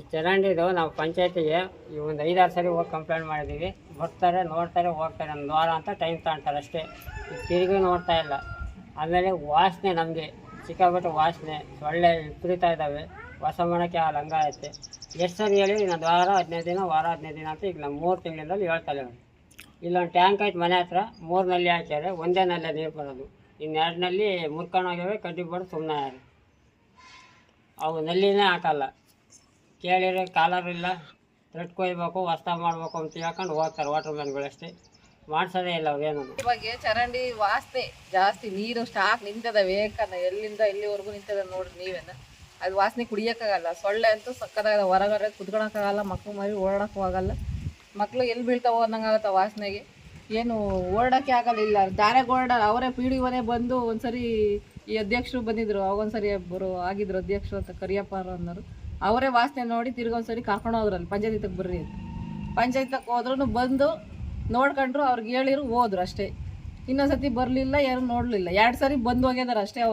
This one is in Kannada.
ಈ ಚರಂಡಿದು ನಾವು ಪಂಚಾಯತಿಗೆ ಈ ಒಂದು ಐದಾರು ಸರಿ ಹೋಗಿ ಕಂಪ್ಲೇಂಟ್ ಮಾಡಿದ್ದೀವಿ ಬರ್ತಾರೆ, ನೋಡ್ತಾರೆ, ಹೋಗ್ತಾರೆ ಒಂದು ವಾರ ಅಂತ ಟೈಮ್ ತಗೊಳ್ತಾರೆ ಅಷ್ಟೇ. ತಿರುಗಿ ನೋಡ್ತಾ ಇಲ್ಲ. ಆಮೇಲೆ ವಾಸನೆ ನಮಗೆ ಸಿಕ್ಕಾಬಿಟ್ಟು ವಾಸನೆ ಸೊಳ್ಳೆ ವಿಪರೀತ ಇದ್ದಾವೆ ವಾಸ ಮಾಡೋಕ್ಕೆ ಆ ಲಂಗ ಐತೆ ಎಷ್ಟು ಸರಿ ಹೇಳಿ ಇನ್ನೊಂದು ವಾರ ಹದಿನೈದು ದಿನ, ವಾರ ಹದಿನೈದು ದಿನ ಅಂತ ಈಗ ನಮ್ಮ ಮೂರು ತಿಂಗಳಿಂದಲೂ ಹೇಳ್ತಾರೆ ಇಲ್ಲ ಇಲ್ಲೊಂದು ಟ್ಯಾಂಕ್ ಐತೆ ಮನೆ ಹತ್ರ, ಮೂರು ನಲ್ಲಿ ಹಾಕ್ಯಾರೆ, ಒಂದೇ ನಲ್ಲಿ ನೀರು ಬರೋದು. ಇನ್ನೆರಡು ನಲ್ಲಿ ಮುರ್ಕೊಂಡೋಗ್ಯವೆ ಕಡ್ಡಿ ಬಡ್ದು ಸುಮ್ಮನೆ ಅವು ನಲ್ಲಿನೇ ಹಾಕಲ್ಲ. ಕೇಳಿದ್ರೆ ಕಾಲರ್ ಇಲ್ಲ. ಥ್ರೆಡ್ ಕೊಯ್ಬೇಕು ವಾಸ್ತ ಮಾಡ್ಬೇಕು ಅಂತ ಹೇಳ್ಕೊಂಡು ಹೋಗ್ತಾರೆ ವಾಟರ್ ಮ್ಯಾನ್ಗಳಷ್ಟೇ ಮಾಡ್ಸೋದೇ ಇಲ್ಲ ಅವ್ರೇನು ಇವಾಗ ಚರಂಡಿ ವಾಸ್ತೆ ಜಾಸ್ತಿ, ನೀರು ಸ್ಟಾಕ್ ನಿಂತದ ವೇಕನ ಎಲ್ಲಿಂದ ಎಲ್ಲಿವರೆಗೂ ನಿಂತದ ನೋಡ್ರಿ ನೀವೇನ? ಅದು ವಾಸನೆ ಕುಡಿಯೋಕ್ಕಾಗಲ್ಲ. ಸೊಳ್ಳೆ ಅಂತೂ ಸಕ್ಕದಾಗ ಹೊರಗಡೆ ಕುತ್ಕೊಳಕ್ಕಾಗಲ್ಲ, ಮಕ್ಳು ಮರಿ ಓಡಾಡಕ್ಕೂ ಆಗಲ್ಲ. ಮಕ್ಕಳು ಎಲ್ಲಿ ಬೀಳ್ತಾವೋ ಅನ್ನಂಗಾಗತ್ತೆ ವಾಸನೆಗೆ. ಏನು ಓಡಾಡೋಕ್ಕೆ ಆಗಲ್ಲ, ಇಲ್ಲ. ದಾರೆ ಗೋಡ ಅವರೇ ಪಿ ಡಿ ಒನೇ ಬಂದು ಒಂದ್ಸರಿ ಈ ಅಧ್ಯಕ್ಷರು ಬಂದಿದ್ರು ಅವಾಗೊಂದ್ಸರಿ ಬರೋ ಆಗಿದ್ರು ಅಧ್ಯಕ್ಷರು ಅಂತ ಕರಿಯಪ್ಪ ಅನ್ನೋರು. ಅವರೇ ವಾಸನೆ ನೋಡಿ ತಿರ್ಗೊಂದ್ಸರಿ ಕರ್ಕೊಂಡು ಹೋದ್ರಲ್ಲಿ ಪಂಚಾಯತಿಗೆ ಬರ್ರಿ ಪಂಚಾಯತಿಗೆ ಹೋದ್ರೂ ಬಂದು ನೋಡ್ಕೊಂಡ್ರು ಅವ್ರಿಗೆ ಹೇಳಿರು ಹೋದ್ರು ಅಷ್ಟೇ. ಇನ್ನೊಂದ್ಸತಿ ಬರಲಿಲ್ಲ, ಯಾರು ನೋಡಲಿಲ್ಲ. ಎರಡು ಸರಿ ಬಂದು ಹೋಗ್ಯದಾರ ಅಷ್ಟೇ